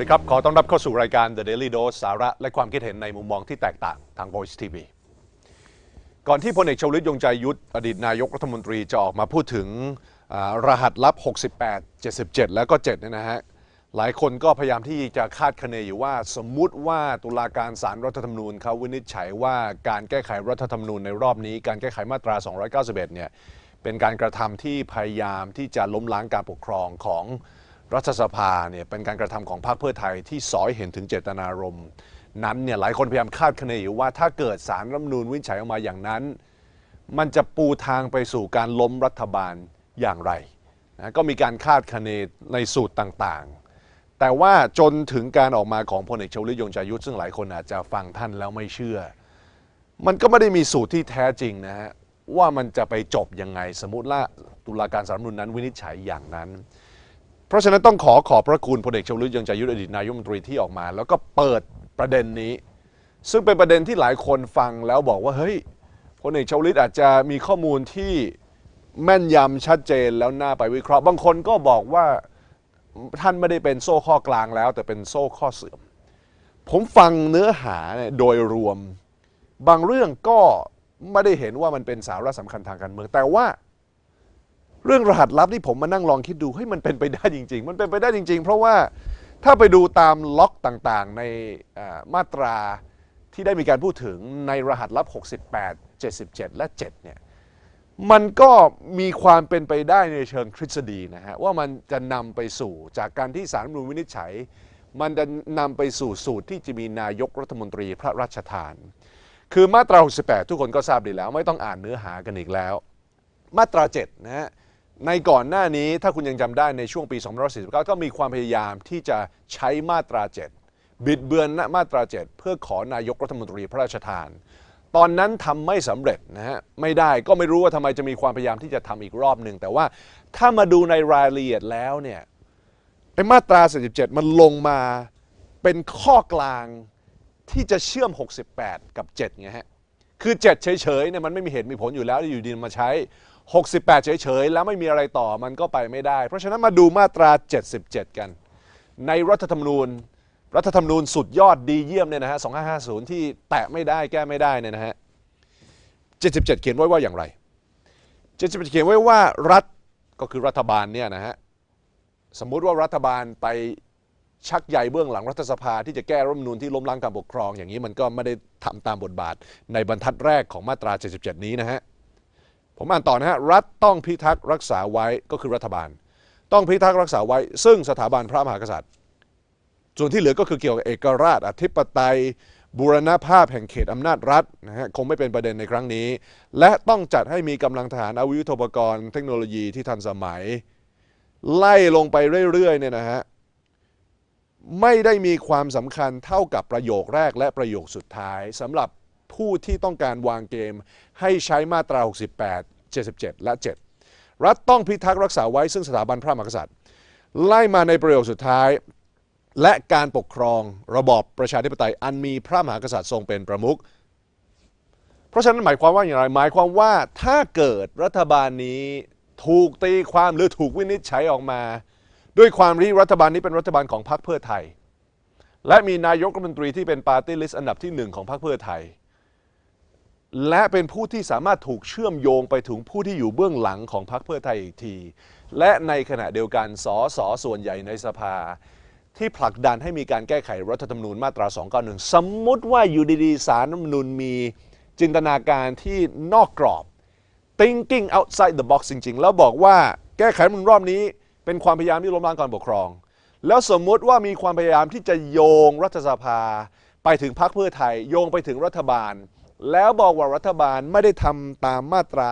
วัสดีครับ ขอต้อนรับเข้าสู่รายการ The Daily Dose สาระ และความคิดเห็นในมุมมองที่แตกต่างทาง Voice TV ก่อนที่พลเอกชวลิตยงใจยุทธอดีตนายกรัฐมนตรีจะออกมาพูดถึงรหัสลับ 68 77 แล้วก็7เนี่ยนะฮะ หลายคนก็พยายามที่จะคาดคะเนอยู่ว่า สมมุติว่าตุลาการศาลรัฐธรรมนูญเขาวินิจฉัยว่าการแก้ไขรัฐธรรมนูญในรอบนี้ การแก้ไขมาตรา 291 เนี่ยเป็นการกระทำที่พยายามที่จะล้มล้างการปกครองของ รัฐสภาเนี่ยเป็นการกระทำของพรรคเพื่อไทยที่สอยเห็นถึงเจตนารมณ์นั้นเนี่ยหลายคนพยายามคาดคะเนอยู่ว่าถ้าเกิดสารรัฐมนูญวินิจฉัยออกมาอย่างนั้น มันจะปูทางไปสู่การล้มรัฐบาลอย่างไรนะก็มีการคาดคะเนในสูตรต่างๆ แต่ว่าจนถึงการออกมาของพลเอกชวลิตยงใจยุทธซึ่งหลายคนอาจจะฟังท่านแล้วไม่เชื่อ มันก็ไม่ได้มีสูตรที่แท้จริงนะฮะว่ามันจะไปจบยังไงสมมติว่าตุลาการสารฐธรรมนูญนั้นวินิจฉัยอย่างนั้น เพราะฉะนั้นต้องขอขอบพระคุณพลเอกชวลิตยังใจยุทธอดีตนายกรัฐมนตรีที่ออกมา แล้วก็เปิดประเด็นนี้ ซึ่งเป็นประเด็นที่หลายคนฟังแล้วบอกว่าเฮ้ยพลเอกชวลิตอาจจะมีข้อมูลที่แม่นยำชัดเจนแล้วน่าไปวิเคราะห์ บางคนก็บอกว่าท่านไม่ได้เป็นโซ่ข้อกลางแล้ว แต่เป็นโซ่ข้อเสื่อม ผมฟังเนื้อหาเนี่ยโดยรวม บางเรื่องก็ไม่ได้เห็นว่ามันเป็นสาระสำคัญทางการเมืองแต่ว่า เรื่องรหัสลับที่ผมมานั่งลองคิดดูเฮ้ยมันเป็นไปได้จริง ๆ มันเป็นไปได้จริง ๆ เพราะว่าถ้าไปดูตามล็อกต่างๆ ในมาตราที่ได้มีการพูดถึงในรหัสลับ 68 77 และ 7 เนี่ย มันก็มีความเป็นไปได้ในเชิงทฤษฎีนะฮะ ว่ามันจะนำไปสู่จากการที่สารรัฐมนวินิจฉัย มันจะนำไปสู่สูตรที่จะมีนายกรัฐมนตรีพระราชทาน คือมาตรา 68 ทุกคนก็ทราบดีแล้ว ไม่ต้องอ่านเนื้อหากันอีกแล้ว มาตรา 7 นะฮะ ในก่อนหน้านี้ถ้าคุณยังจำได้ในช่วงปี 2549 ก็มีความพยายามที่จะใช้มาตรา 7 บิดเบือนมาตรา 7 เพื่อขอนายกรัฐมนตรีพระราชทาน ตอนนั้นทำไม่สำเร็จนะฮะไม่ได้ก็ไม่รู้ว่าทำไมจะมีความพยายามที่จะทำอีกรอบหนึ่ง แต่ว่าถ้ามาดูในรายละเอียดแล้วเนี่ยไอ้มาตรา 47 มันลงมาเป็นข้อกลางที่จะเชื่อม 68 กับ 7ไงฮะคือ 7 เฉยๆเนี่ยมันไม่มีเหตุมีผลอยู่แล้วอยู่ดีมาใช้ 68 เฉยๆ แล้วไม่มีอะไรต่อมันก็ไปไม่ได้ เพราะฉะนั้นมาดูมาตรา 77 กัน ในรัฐธรรมนูญ รัฐธรรมนูญสุดยอดดีเยี่ยมเนี่ยนะฮะ 2550 ที่แตะไม่ได้แก้ไม่ได้เนี่ยนะฮะ 77 เขียนไว้ว่าอย่างไร 77 เขียนไว้ว่ารัฐก็คือรัฐบาลเนี่ยนะฮะ สมมุติว่ารัฐบาลไปชักใยเบื้องหลังรัฐสภาที่จะแก้รัฐธรรมนูญที่ล้มล้างการปกครอง อย่างนี้มันก็ไม่ได้ทำตามบทบาทในบรรทัดแรกของมาตรา 77 นี้นะฮะ ผมอ่านต่อนะฮะรัฐต้องพิทักษ์รักษาไว้ก็คือรัฐบาล ต้องพิทักษ์รักษาไว้ ซึ่งสถาบันพระมหากษัตริย์ ส่วนที่เหลือก็คือเกี่ยวกับเอกราช อธิปไตยบูรณภาพแห่งเขตอำนาจรัฐนะฮะคงไม่เป็นประเด็นในครั้งนี้ และต้องจัดให้มีกำลังทหารอาวุธยุทโธปกรณ์เทคโนโลยีที่ทันสมัย ไล่ลงไปเรื่อยๆเนี่ยนะฮะไม่ได้มีความสำคัญเท่ากับประโยคแรกและประโยคสุดท้ายสำหรับ ผู้ที่ต้องการวางเกม ให้ใช้มาตรา 68 77 และ 7 รัฐต้องพิทักษ์รักษาไว้ซึ่งสถาบันพระมหากษัตริย์ ไล่มาในประโยคสุดท้าย และการปกครองระบอบประชาธิปไตยอันมีพระมหากษัตริย์ทรงเป็นประมุขเพราะฉะนั้นหมายความว่าอย่างไร หมายความว่าถ้าเกิดรัฐบาลนี้ถูกตีความหรือถูกวินิจฉัยออกมา ด้วยความที่รัฐบาลนี้เป็นรัฐบาลของพรรคเพื่อไทย และมีนายกรัฐมนตรีที่เป็นปาร์ตี้ลิสต์อันดับที่หนึ่งของพรรคเพื่อไทย และเป็นผู้ที่สามารถถูกเชื่อมโยงไปถึงผู้ที่อยู่เบื้องหลังของพรรคเพื่อไทยอีกที และในขณะเดียวกันสสส่วนใหญ่ในสภา ที่ผลักดันให้มีการแก้ไขรัฐธรรมนูญมาตรา 291 สมมุติว่าอยู่ดีๆสารรัฐธรรมนูญมีจินตนาการที่นอกกรอบ thinking outside the box จริง ๆ แล้วบอกว่าแก้ไขรัฐธรรมนูญรอบนี้ เป็นความพยายามที่ล้มล้างการปกครอง แล้วสมมุติว่ามีความพยายามที่จะโยงรัฐสภา ไปถึงพรรคเพื่อไทย โยงไปถึงรัฐบาล แล้วบอกว่ารัฐบาลไม่ได้ทำตามมาตรา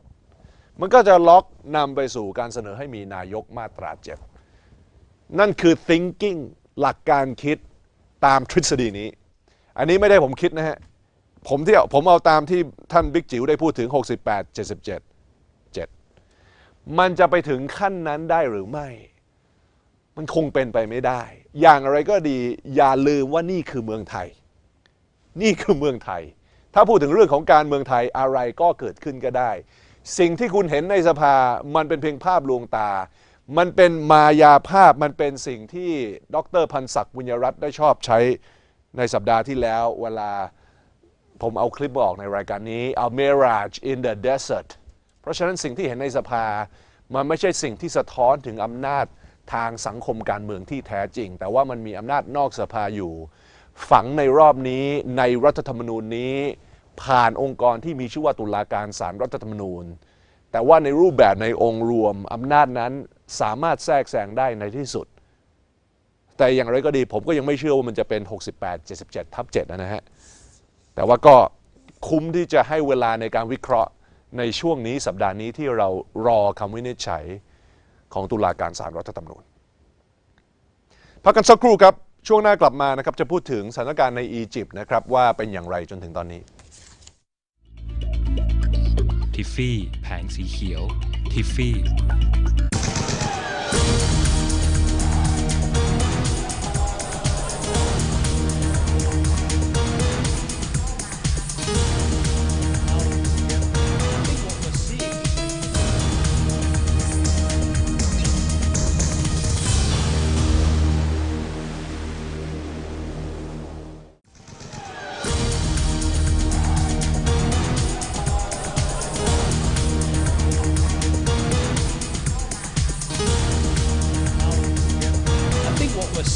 77 มันก็จะล็อกนำไปสู่การเสนอให้มีนายกมาตรา 7 นั่นคือ thinking หลักการคิดตามทฤษฎีนี้ อันนี้ไม่ได้ผมคิดนะฮะ ผมที่ผมเอาตามที่ท่านบิ๊กจิ๋วได้พูดถึง 68 77 7 มันจะไปถึงขั้นนั้นได้หรือไม่ มันคงเป็นไปไม่ได้ อย่างไรก็ดีอย่าลืมว่านี่คือเมืองไทย นี่คือเมืองไทย ถ้าพูดถึงเรื่องของการเมืองไทยอะไรก็เกิดขึ้นก็ได้ สิ่งที่คุณเห็นในสภามันเป็นเพียงภาพลวงตา มันเป็นมายาภาพมันเป็นสิ่งที่ดรพันศักดิ์บุญยรัตน์ได้ชอบใช้ในสัปดาห์ที่แล้วเวลาผมเอาคลิปมาออกในรายการนี้เอา Mirage in the Desert เพราะฉะนั้นสิ่งที่เห็นในสภา มันไม่ใช่สิ่งที่สะท้อนถึงอำนาจทางสังคมการเมืองที่แท้จริง แต่ว่ามันมีอำนาจนอกสภาอยู่ ฝังในรอบนี้ในรัฐธรรมนูญนี้ ผ่านองค์กรที่มีชื่อว่าตุลาการศาลรรัฐธรรมนูญ แต่ว่าในรูปแบบในองค์รวมอำนาจนั้นสามารถแทรกแซงได้ในที่สุด แต่อย่างไรก็ดีผมก็ยังไม่เชื่อว่ามันจะเป็น 68 77 ทับ7นะฮะแต่ว่าก็คุ้มที่จะให้เวลาในการวิเคราะห์ในช่วงนี้สัปดาห์นี้ที่เรารอคำวินิจฉัยของตุลาการศาลรรัฐธรรมนูญพักกันสักครู่ครับ ช่วงหน้ากลับมานะครับจะพูดถึงสถานการณ์ในอียิปต์นะครับว่าเป็นอย่างไรจนถึงตอนนี้ ทิฟฟี่ แผงสีเขียว ทิฟฟี่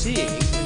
seeing